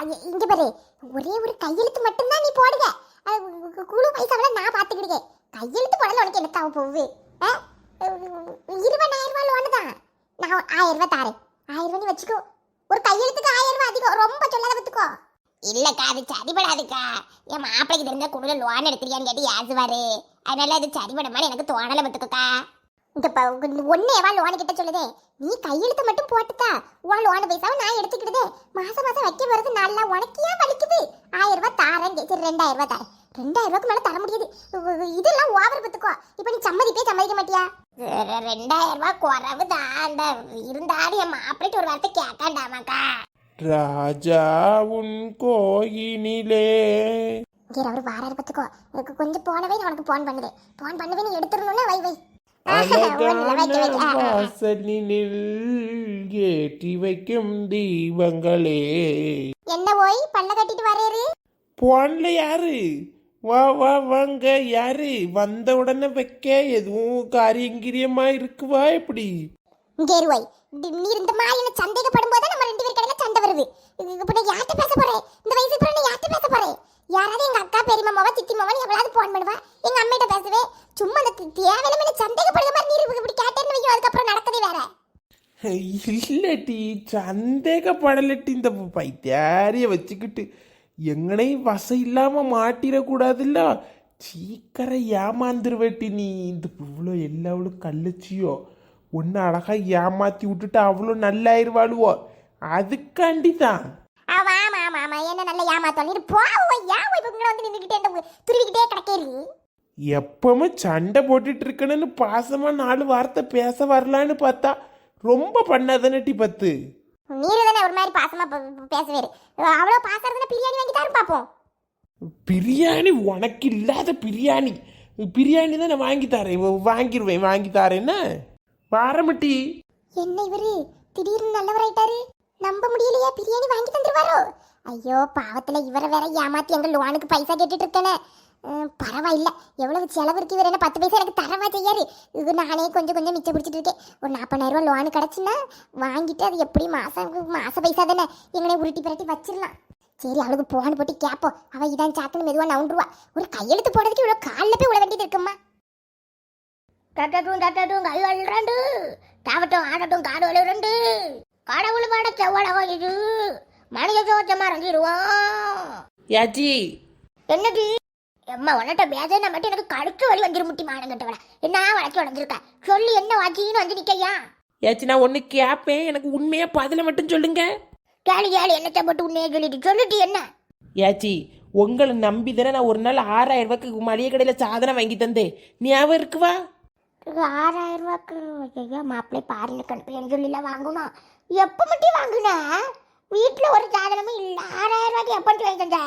அது இங்க பாரு. ஒரே ஒரு கையெழுத்து மட்டும்தான் நீ போடுங்க அது குழு பைசாவெல்லாம் நான் பார்த்துக்கிடுங்க கையெழுத்து போடல உனக்கு என்ன தாவ போகுது? இருபதாயிரம் ரூபாய் லோனு தான். நான் ஆயிரம் ரூபாய் தாரேன். ஆயிரம் ரூபாய் நீ வச்சுக்கோ. ஒரு கையெழுத்துக்கு ஆயிரம் ரூபாய் அதிகம். ரொம்ப சொல்லாத பத்துக்கோ இல்லக்கா அது சரிபடாதுக்கா. என் மாப்பிளைக்கு தெரிஞ்ச குழுல லோன் எடுக்கிறியான்னு கேட்டு யாசுவாரு அதனால அது சரிபட மாதிரி எனக்கு தோணலை பத்துக்கோக்கா இந்த ஒன்னு எவா லோன் கிட்ட சொல்லுதே. நீ கையெழுத்து மட்டும் போட்டுத்தா உன் லோன் பைசாவை நான் எடுத்துக்கிடுதே. மாசம் மாசம் வைக்க போறது நல்லா உனக்கு ஏன் வலிக்குது? ஆயிரம் ரூபாய் தாரேன் சரி ரெண்டாயிரம் ரூபாய் தாரேன். ரெண்டாயிரம் ரூபாய்க்கு மேல தர முடியாது. இதெல்லாம் ஓவர் பத்துக்கோ. இப்ப நீ சம்மதிப்பே சம்மதிக்க மாட்டியா? ரெண்டாயிரம் ரூபாய் குறவு தான் அந்த இருந்தாலும் என் மாப்பிள்ளைக்கு ஒரு வார்த்தை கேட்காண்டாமாக்கா ராஜா உன் கோயினிலே. இங்கே அவர் வாராரு பத்துக்கோ. எனக்கு கொஞ்சம் போனவே நான் உனக்கு போன் பண்ணுதே. போன் பண்ணவே நீ எடுத்துடணும்னா வை வை. வாசலினில் ஏற்றி வைக்கும் தீபங்களே. என்ன போய் பல்ல கட்டிட்டு வரையரு? போன்ல யாரு? வா வா வாங்க யாரு? வந்த உடனே வைக்க எதுவும் காரியங்கிரியமா இருக்குவா எப்படி? இங்கே இருவாய் நீ மாதிரி என்ன சந்தேகப்படும் போது நம்ம ரெண்டு பேர் கடையில சண்டை வருது. இப்ப நான் யார்கிட்ட பேச போறேன் இந்த வயசு அப்புறம் நான் யார்கிட்ட பேச போறேன் யாராவது எங்க அக்கா பெரியம்மா மாவா சித்தி மாவா எவ்வளவு போன் பண்ணுவா எங்க அம்மிட்ட பேசுவே சும்மா அந்த தேவையில்லாம சந்தேகப்படுற மாதிரி நீ இப்படி கேட்டேன்னு வையோ அதுக்கப்புறம் நடக்கதே வேற. இல்லட்டி சந்தேகப்படலட்டி இந்த பைத்தியாரிய வச்சுக்கிட்டு. எங்கனையும் வசம் இல்லாம மாட்டிடக்கூடாதுல்ல? சீக்கிரம் ஏமாந்துருவேட்டி நீ. இந்த இவ்வளோ எல்லாவளும் கள்ளச்சியோ? ஒன்று அழகா ஏமாத்தி விட்டுட்டு அவ்வளோ நல்லாயிருவாளுவோ? அதுக்காண்டி தான். ஆமா ஆமா ஆமா என்ன நல்ல ஏமாத்தோம் நீ போவோ யா இப்ப வந்து இந்த துருவிக்கிட்டே கிடக்கேரி எப்பவுமே சண்டை போட்டுட்டு இருக்கணும்னு பாசமா நாலு வார்த்தை பேச வரலான்னு பார்த்தா ரொம்ப பண்ணாதானட்டி பத்து. நீரு தானே ஒரு மாதிரி பாசமா பேசுவேரு. அவ்வளவு பாசம் இருந்தா பிரியாணி வாங்கி தரும் பாப்போம் பிரியாணி உனக்கு இல்லாத பிரியாணி. பிரியாணி தான் நான் வாங்கி தரேன் வ- வாங்கிருவேன் வாங்கி தரேன்னா வாரமட்டி. என்ன இவரு? திடீர்னு நல்லவராயிட்டாரு நம்ப முடியலையா பிரியாணி வாங்கி தந்துருவாரோ? ஐயோ பாவத்துல இவரை வேற ஏமாத்தி எங்க லோனுக்கு பைசா கேட்டுட்டு இருக்கேனே பரவாயில்ல. எவ்வளவு செலவு இருக்கு இவர் என்ன பத்து பைசா எனக்கு தரவா செய்யாரு? இது நானே கொஞ்சம் கொஞ்சம் மிச்சம் பிடிச்சிட்டு இருக்கேன். ஒரு நாற்பதாயிரம் ரூபாய் லோனு கிடச்சுன்னா வாங்கிட்டு அது எப்படி மாசம் மாச பைசா தானே? எங்கனே உருட்டி பிரட்டி வச்சிடலாம். சரி அவளுக்கு போன் போட்டு கேப்போம் அவ இதான் சாக்குன்னு மெதுவா நவுண்டுருவா. ஒரு கையெழுத்து போடுறதுக்கு இவ்வளவு காலில் போய் விட வேண்டியது இருக்குமா? தட்டட்டும் தட்டட்டும் கைகள் ரெண்டு தாவட்டும் ஆடட்டும் காடு ரெண்டு கடவுள் பாட செவ்வளவோ இது மனித சோச்சமா இறங்கிடுவோம் யாச்சி. என்னடி எம்மா உன்கிட்ட பேச மட்டும் எனக்கு கழுத்து வலி வந்துரு முட்டி மானங்கிட்டவள என்ன வளர்ச்சி உடஞ்சிருக்க சொல்லி என்ன வாச்சின்னு வந்து நிக்கையா யாச்சி நான் ஒன்று கேட்பேன் எனக்கு உண்மையா பதில மட்டும் சொல்லுங்க. கேளு கேளு என்னத்தை போட்டு உன்னையே சொல்லிட்டு. சொல்லிட்டு என்ன? யாச்சி உங்களை நம்பி தானே நான் ஒரு நாள் ஆறாயிரம் ரூபாய்க்கு மளிகை கடையில் சாதனம் வாங்கி தந்தேன். ஞாபகம் இருக்குவா? ஆறாயிரம் ரூபாய்க்கு ஐயோ மாப்பிள்ளை பாரில் கணுப்பில் சொல்லிலாம் வாங்கணும் எப்போ மட்டும் வாங்குன? வீட்டில் ஒரு சாதனமும் இல்லை. ஆறாயிரம் ரூபாய்க்கு எப்போ வாங்கி தந்த?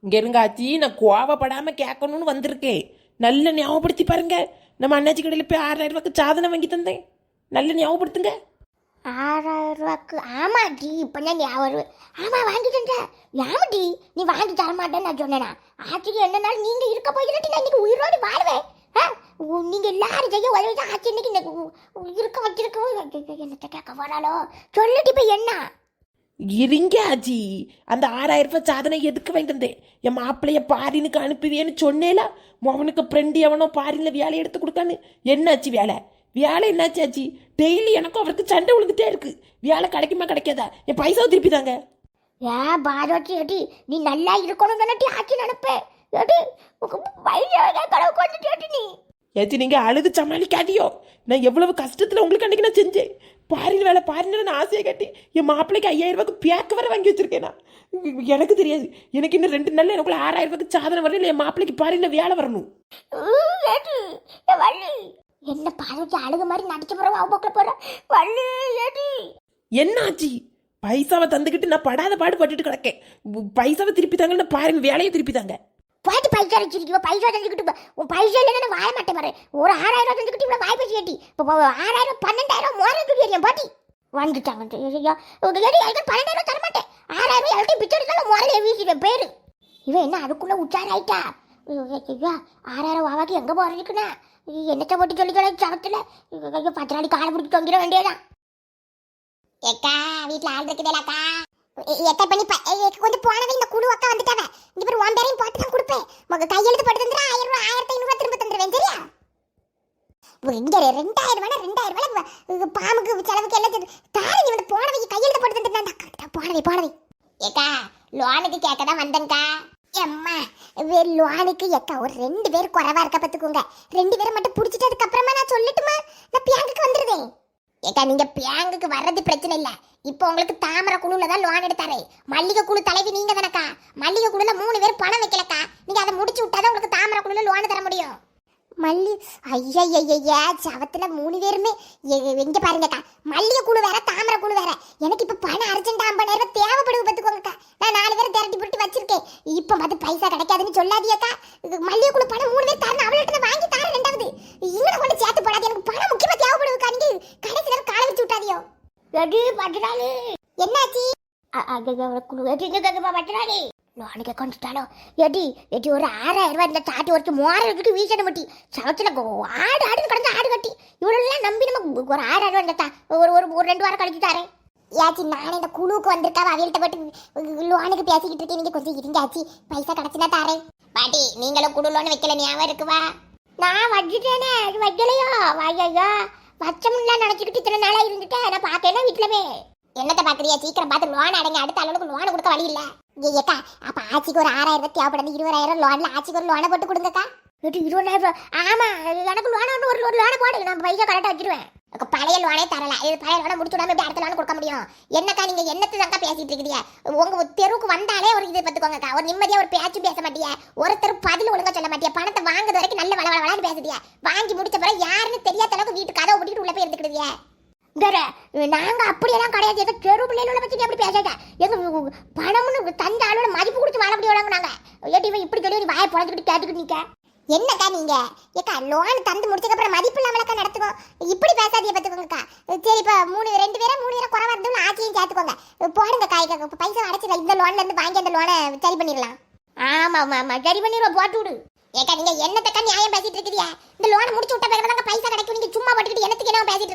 இங்க இருங்க ஆச்சி நான் கோவப்படாமல் கேட்கணும்னு வந்திருக்கேன். நல்ல ஞாபகப்படுத்தி பாருங்க. நம்ம அண்ணாச்சி கடையில் போய் ஆறாயிரம் ரூபாய்க்கு சாதனம் வாங்கி தந்தேன். நல்ல ஞாபகப்படுத்துங்க. ஆறாயிரம் ரூபாய்க்கு? ஆமாடி இப்போ தான் ஞாபகம் ஆமா வாங்கி தந்த நீ வாங்கி தர மாட்டேன்னு நான் சொன்னேனா? ஆட்சிக்கு என்னனாலும் நீங்க இருக்க போயிட்டு நான் இன்னைக்கு உயிரோடு வாழ்வேன். ஆ? உ- நீங்க எல்லாரும் செய்ய உதவி தான் ஆட்சி இன்னைக்கு இருக்க வச்சிருக்க என்னத்தை கேட்க போறாளோ? சொல்லிட்டு இப்போ என்ன? இருங்க ஆச்சி அந்த ஆறாயிரம் ரூபாய் சாதனம் எதுக்கு வாங்கி தந்தேன் என் மாப்பிள்ளைய பாரினுக்கு அனுப்புவேன்னு சொன்னேல. அவனுக்கு ஃப்ரெண்டு எவனோ பாரினில் வேலை எடுத்து கொடுக்கான்னு. என்னாச்சு வேலை? வேலை என்னாச்சு ஆச்சி டெய்லி எனக்கும் அவருக்கு சண்டை விழுந்துட்டே இருக்கு. வேலை கிடைக்குமா கிடைக்காதா? என் பைசாவை திருப்பி தாங்க. ஏ பாரோச்சி ஏடி நீ நல்லா இருக்கணும் தானே ஆட்சி நினைப்பேன் ஏடி வயசாக கடவுள் கொண்டுட்டு நீ? ஏச்சி நீங்க அழுது சமாளிக்காதியோ. நான் எவ்வளவு கஷ்டத்துல உங்களுக்கு அன்னைக்கு நான் செஞ்சேன். பாரின் வேலை பாரின்னு நான் ஆசையை கட்டி என் மாப்பிள்ளைக்கு ஐயாயிரம் ரூபாய்க்கு பேக்க வர வாங்கி வச்சிருக்கேன் நான். எனக்கு தெரியாது. எனக்கு இன்னும் ரெண்டு நாள்ல எனக்குள்ள ஆறாயிரம் ரூபாய்க்கு சாதனை வரல என் மாப்பிள்ளைக்கு பாரின்ல வேலை வரணும். என்ன பாரோச்சி அழுக மாதிரி நடிச்ச போற அவ போற. வள்ளி ஏடி. என்ன ஆச்சு பைசாவை தந்துக்கிட்டு நான் படாத பாடு பட்டுட்டு கிடக்கேன். பைசாவை திருப்பி தாங்கன்னு பாருங்க வேலையை திருப்பி தாங்க. போயிட்டு பைசா அடிச்சிருக்கீங்க. பைசா தந்துக்கிட்டு உன் பைசா இல்லைன்னு வாழ மாட்டேன் பாரு. ஒரு ஆறாயிரம் ரூபா தந்துக்கிட்டு இவ்வளோ வாய் பேசி இப்போ ஆறாயிரம் பன்னெண்டாயிரம் மூவாயிரம் சொல்லி பாட்டி. வந்துட்டாங்க ஐயா உங்கள் ஏடி அதுக்கு பன்னெண்டாயிரம் தர மாட்டேன் ஆறாயிரம் ரூபாய் எல்லாத்தையும் பிச்சை எடுத்தாலும் மூவாயிரம் வீசிடுவேன் பேர். இவன் என்ன அதுக்குள்ள உச்சார ஆயிட்டா? ஐயா ஆறாயிரம் வாவாக்கு எங்க போகிறதுக்குண்ணா என்னத்தை போட்டு சொல்லி சொல்ல சவத்தில் ஐயோ பத்து நாளைக்கு காலை பிடிச்சி தொங்கிட வேண்டியதான் ஏக்கா வீட்டில் ஆள் இருக்குதேலாக்கா எத்தனை பண்ணி கொஞ்சம் போனவே இந்த குழு அக்கா வந்துட்டாவே இங்க பேர் உன் பேரையும் போட்டு தான் கொடுப்பேன். உங்க கையெழுத்து போட்டு தந்துடும் ஆயிரம் ரூபா ஆயிரத்தி ஐநூறுவா திரும்ப தந்துடுவேன் சரியா? இங்க ரெண்டாயிரம் ரூபாய் ரெண்டாயிரம் ரூபாய் பாமுக்கு பாம்புக்கு செலவுக்கு எல்லாம் தரு- தாரு நீ வந்து போனவை கையெழுத்து போட்டு தந்துட்டான் போனவை போனவை. ஏக்கா லோனுக்கு கேட்க தான் வந்தேங்க்கா அம்மா லோனுக்கு ஏக்கா ஒரு ரெண்டு பேர் குறைவா இருக்க பார்த்துக்கோங்க ரெண்டு பேரை மட்டும் பிடிச்சிட்டு அதுக்கப்புறமா நான் சொல்லட்டுமா? நான் பியாங்குக்கு வந்துடுவேன் ஏக்கா நீங்க பேங்குக்கு வர்றது பிரச்சனை இல்ல. இப்போ உங்களுக்கு தாமரை குழுல தான் லோன் எடுத்தாரு. மல்லிகை குழு தலைவி நீங்க தானக்கா? மல்லிகை குழுல மூணு பேர் பணம் வைக்கலக்கா? நீங்க அதை முடிச்சு விட்டாதான் உங்களுக்கு தாமரை குழுல லோன் தர முடியும். மல்லி ஐயா சவத்துல மூணு பேருமே. எங்க பாருங்கக்கா மல்லிகை குழு வேற தாமரை குழு வேற. எனக்கு இப்ப பணம் அர்ஜென்ட் ஐம்பதாயிரம் ரூபாய் தேவைப்படுது பார்த்துக்கோங்கக்கா. நான் நாலு பேரை திரட்டி போட்டு வச்சிருக்கேன். இப்ப வந்து பைசா கிடைக்காதுன்னு சொல்லாதியக்கா இது மல்லிகை குழு பணம் மூணு பேர் தரணும். அவள்கிட்ட வாங்கி தரேன் ரெண்டாவது. இன்னும் கொண்டு சேர்த்து போடாது எனக்கு பணம் முக்கியமா தேவைப்படுதுக்கா நீங்க கடைசி நேரம் காலை வச்சு விட்டாதியோ எடி பட்டுறாளி என்னாச்சு? பட்டுறாளி லோனுக்கு கொண்டுட்டாலோ எடி எடி ஒரு ஆறாயிரம் ரூபாய் இந்த சாட்டி வரைக்கும் மூவாயிரம் வச்சுட்டு வீசணும் மட்டி. சவத்துல ஆடு ஆடு ஆடுன்னு ஆடு கட்டி. இவ்வளோலாம் நம்பி நம்ம ஒரு ஆறாயிரம் ரூபாய் இந்த ஒரு ஒரு ஒரு ரெண்டு வாரம் கழிச்சு தரேன். ஏச்சி நானே இந்த குழுவுக்கு வந்திருக்காவ அவியல்கிட்ட போட்டு லோனுக்கு பேசிக்கிட்டு இருக்கேன். நீங்க கொஞ்சம் இருங்க ஆச்சி பைசா கிடைச்சுனா தாரேன். பாட்டி நீங்களும் குழு லோன் வைக்கல ஞாபகம் இருக்குவா? நான் வச்சுட்டேனே அது வைக்கலையோ? ஐயோ வச்சமுல்ல நினச்சிக்கிட்டு இத்தனை நாளா இருந்துட்டு நான் பார்த்தேன்னா வீட்டில் போய் என்னத்த சீக்கிரம் பார்த்து லோன் அடைங்க. அடுத்த அளவுக்கு லோனை கொடுக்க வழி இல்லை. ஏ ஏக்கா அப்போ ஆச்சிக்கு ஒரு ஆறாயிரம் ரூபாய் தேவைப்படுது. இருபதாயிரம் லோன்ல ஆச்சிக்கு ஒரு லோனை போட்டு கொடுங்கக்கா. இருபதாயிரம். ரூபாய் ஆமா எனக்கு லோனை ஒன்று ஒரு லோனை போடு. நான் பைசா கரெக்டாக வச்சிருவேன். பழைய லோனே தரல. இது பழைய லோனை முடிச்சு விடாம அடுத்த லோன் கொடுக்க முடியும். என்னக்கா நீங்க என்னத்து தாக்கா பேசிட்டு இருக்கீங்க? உங்க தெருவுக்கு வந்தாலே ஒரு இது பத்துக்கோங்கக்கா ஒரு நிம்மதியா ஒரு பேச்சும் பேச மாட்டியா. ஒருத்தர் பதில் ஒழுங்கா சொல்ல மாட்டியா. பணத்தை வாங்குறது வரைக்கும் நல்ல வள வளன்னு பேசுதியா. வாங்கி முடிச்ச பிறகு யாருன்னு தெரியாத அளவுக்கு வீட்டு கதவை போட்டுட்டு உள்ள போய் எடுத்துக்கிடுவியா வேற நாங்க அப்படியெல்லாம் கிடையாது. எங்க தெரு பிள்ளைகளோட வச்சு அப்படி பேசாத. எங்க பணம்னு தந்த ஆளோட மதிப்பு கொடுத்து வாழ முடியும் நாங்க. ஏட்டி இப்படி சொல்லி வாயை பொழச்சுக்கிட்டு கேட்டுக்கிட்டு நிக்க. என்னக்கா நீங்க? ஏக்கா லோன் தந்து முடிச்சதுக்கு அப்புறம் மதிப்பு இல்லாமலக்கா நடத்துக்கோ இப்படி பேசாதீங்க பாத்துக்கோங்கக்கா. சரி இப்ப மூணு ரெண்டு பேரும் மூணு பேரும் குறை வரதும் ஆச்சியும் சேர்த்துக்கோங்க. போடுங்க காய்க்கா பைசா அடைச்சிடலாம் இந்த லோன்ல இருந்து வாங்கி அந்த லோனை சரி பண்ணிடலாம். ஆமா ஆமா ஆமா. சரி பண்ணிடுவோம். போட்டு விடு. ஏக்கா நீங்க என்னத்தக்கா நியாயம் பேசிட்டு இருக்கீங்க? இந்த லோனை முடிச்சு விட்ட பிறகு தாங்க பைசா கிடைக்கும். நீங்க சும்மா பட்டுக்கிட்டு என்னத்துக்கு என்ன பேசிட்டு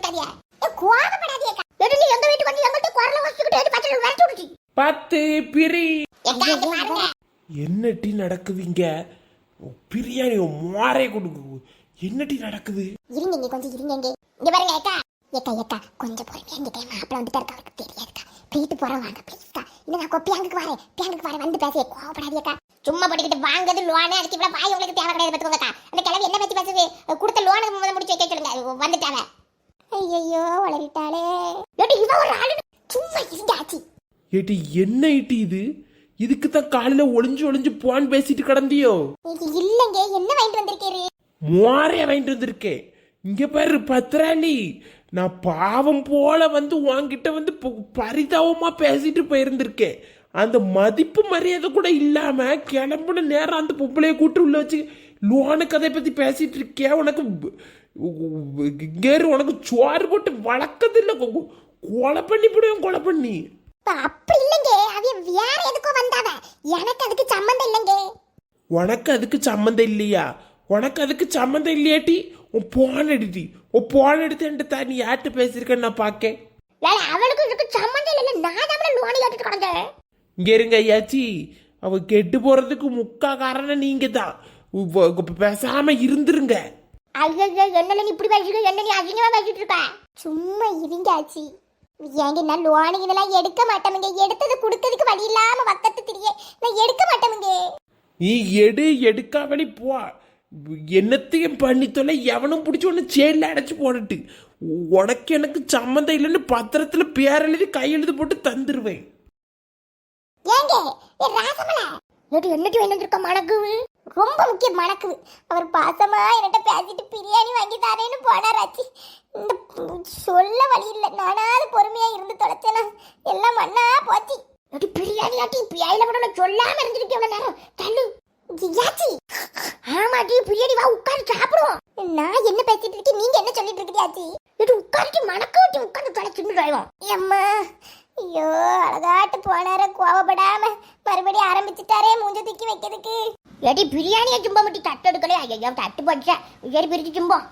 கோவப்படாதீங்கக்கா ஏட்டி நீ எங்க வீட்டுக்கு வந்து எங்கள்கிட்ட குரல வச்சுக்கிட்டு ஏட்டி பச்சை விரட்டி விடுச்சு. பத்து பிரி. ஏக்கா இங்க பாருங்க. என்ன டீ நடக்குதுங்க பிரியாணி மோரே கொடுக்கு என்ன டீ நடக்குது? இருங்க இங்க கொஞ்சம் இருங்க இங்க பாருங்க ஏக்கா. ஏக்கா ஏக்கா கொஞ்சம் பொறுமையா இங்க டைம் மாப்பிள்ள வந்துட்டு இருக்கா அவருக்கு தெரியாதுக்கா போயிட்டு போறோம் வாங்க ப்ளீஸ்க்கா இன்னும் நான் பியாங்குக்கு வரேன். பியாங்குக்கு வரேன் வந்து பேச. கோவப்படாதீங்கக்கா சும்மா படிக்கிட்டு வாங்குறது லோனே அடிச்சு இவ்வளவு வாய் உங்களுக்கு தேவை கிடையாது பார்த்துக்கோங்கக்கா அந்த கிழவி என்ன பத்தி பேசுது? கொடுத்த லோனுக்கு முதல்ல முடிச்சு வைக்க சொல்லுங்க. வந்துட்டாவ ஐயோ வளரிட்டாளே. ஏட்டி இவன் ஒரு ஆளு. சும்மா இருங்க ஆச்சி. ஏட்டி என்ன ஐட்டி இது? இதுக்கு தான் காலையில ஒளிஞ்சு ஒளிஞ்சு போன் பேசிட்டு கிடந்தியோ? இல்லைங்க. என்ன வாங்கிட்டு வந்திருக்கீரு? மோரைய வாங்கிட்டு வந்திருக்கேன். இங்க பாரு பத்திராளி நான் பாவம் போல வந்து உன்கிட்ட வந்து ப- பரிதாபமா பேசிட்டு போயிருந்திருக்கேன். அந்த மதிப்பு மரியாதை கூட இல்லாம கிளம்புன நேரம் அந்த பொம்பளைய கூட்டு உள்ள வச்சு லோனு கதை பத்தி பேசிட்டு இருக்கேன் உனக்கு இங்கேரு உனக்கு சோறு போட்டு வளர்க்கதில்ல கொ- கொலை பண்ணி போடுவேன் கொலை பண்ணி? அப்படி இல்லைங்க. அவிய வேற எதுக்கோ வந்தாவ. எனக்கு அதுக்கு சம்மந்தம் இல்லைங்க. உனக்கு அதுக்கு சம்மந்தம் இல்லையா? உனக்கு அதுக்கு சம்மந்தம் இல்லையாட்டி? உன் போன் எடுட்டி உன் போன் எடுத்து என்கிட்ட நீ யார்கிட்ட பேசியிருக்கேன்னு நான் பார்க்கேன் வேற அவளுக்கு இதுக்கு சம்மந்தம் இல்லை நான் தான் லோனை கேட்டுட்டு கிடந்தேன். இங்க இருங்க ஐயாச்சி. அவ கெட்டு போறதுக்கு முக்கா காரணம் நீங்க தான் பேசாம இருந்துருங்க. ஐயோ என்ன இப்படி பேசிக்க என்ன நீ அசிங்கமா பேசிட்டு இருக்க? சும்மா இருங்க ஆச்சி. ஏங்க நான் லோனு இதெல்லாம் எடுக்க மாட்டேமுங்க. எடுத்தது கொடுத்ததுக்கு வழி இல்லாம பக்கத்து திரிய. நான் எடுக்க மாட்டேமுங்க. நீ எடு எடுக்காமலே போ. என்னத்தையும் பண்ணி தொலை எவனும் பிடிச்சி ஒன்று சேலில் அடைச்சி போடட்டு. உனக்கு எனக்கு சம்மந்தம் இல்லைன்னு பத்திரத்தில் பேர் எழுதி கையெழுத்து போட்டு தந்துடுவேன் ஏங்க ஏ ராசமல. ஏட்டி என்னட்டி மணக்கு? ரொம்ப முக்கியம் மணக்குது அவர் பாசமா என்கிட்ட பேசிட்டு பிரியாணி வாங்கி தரேன்னு போனார் ஆச்சி இந்த சொல்ல வழி இல்லை. நானாவது பொறுமையா இருந்து தொலைச்சேனா. எல்லாம் மண்ணா போச்சு. ஏட்டி பிரியாணி ஆட்டி பிரியாணில கூட சொல்லாம இருந்திருக்கேன் இவ்வளவு நேரம்? தள்ளு. யாச்சி ஆமாடி பிரியாணி வா உட்கார்ந்து சாப்பிடுவோம். நான் என்ன பேசிட்டு இருக்கேன் நீங்க என்ன சொல்லிட்டு இருக்கியாச்சி இது உட்கார்ந்து மணக்க வச்சு உட்கார்ந்து தலை தின்னு சாய்வோம் அம்மா ஐயோ அழகாட்டு போனார கோவப்படாம மறுபடியும் ஆரம்பிச்சுட்டாரே மூஞ்ச தூக்கி வைக்கிறதுக்கு. ஏட்டி பிரியாணியை சும்மா மட்டும் தட்டு எடுக்கலையா ஐயோ தட்டு போச்சா உயர் பிரிச்சு சும்போம்.